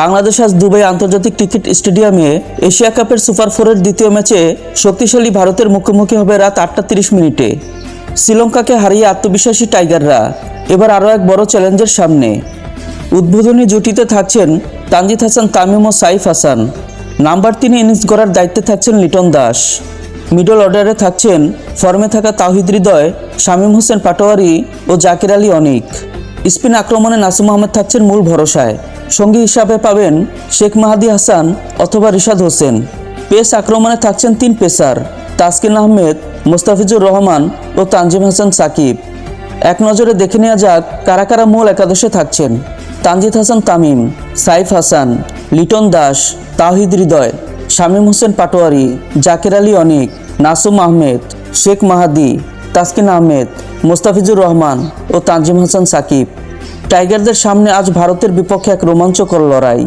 বাংলাদেশ আজ দুবাই আন্তর্জাতিক ক্রিকেট স্টেডিয়ামে এশিয়া কাপের সুপার ফোরের দ্বিতীয় ম্যাচে শক্তিশালী ভারতের মুখোমুখি হবে রাত আটটা তিরিশ মিনিটে। শ্রীলঙ্কাকে হারিয়ে আত্মবিশ্বাসী টাইগাররা। এবার আরও এক বড় চ্যালেঞ্জের সামনে। উদ্বোধনী জুটিতে থাকছেন তানজিদ হাসান, তামিম ও সাইফ হাসান। নাম্বার তিনে ইনিংস গড়ার দায়িত্বে থাকছেন লিটন দাস। মিডল অর্ডারে থাকছেন ফর্মে থাকা তাহিদ হৃদয়, শামীম হোসেন পাটোয়ারি ও জাকির আলী অনিক। স্পিন আক্রমণে নাসিম আহমেদ থাকছেন মূল ভরসায়। সঙ্গী হিসাবে পাবেন শেখ মাহাদি হাসান অথবা রিশাদ হোসেন। পেস আক্রমণে থাকছেন তিন পেসার, তাসকিন আহমেদ, মোস্তাফিজুর রহমান ও তানজিম হাসান সাকিব। এক নজরে দেখে নেওয়া যাক কারা কারা মূল একাদশে থাকছেন। তানজিদ হাসান তামিম, সাইফ হাসান, লিটন দাস তাহিদ হৃদয়, শামীম হোসেন পাটোয়ারি, জাকির আলী অনিক, নাসুম আহমেদ, শেখ মাহাদি তাসকিন আহমেদ, মোস্তাফিজুর রহমান ও তানজিম হাসান সাকিব। টাইগারদের সামনে আজ ভারতের বিপক্ষে এক রোমাঞ্চকর লড়াই।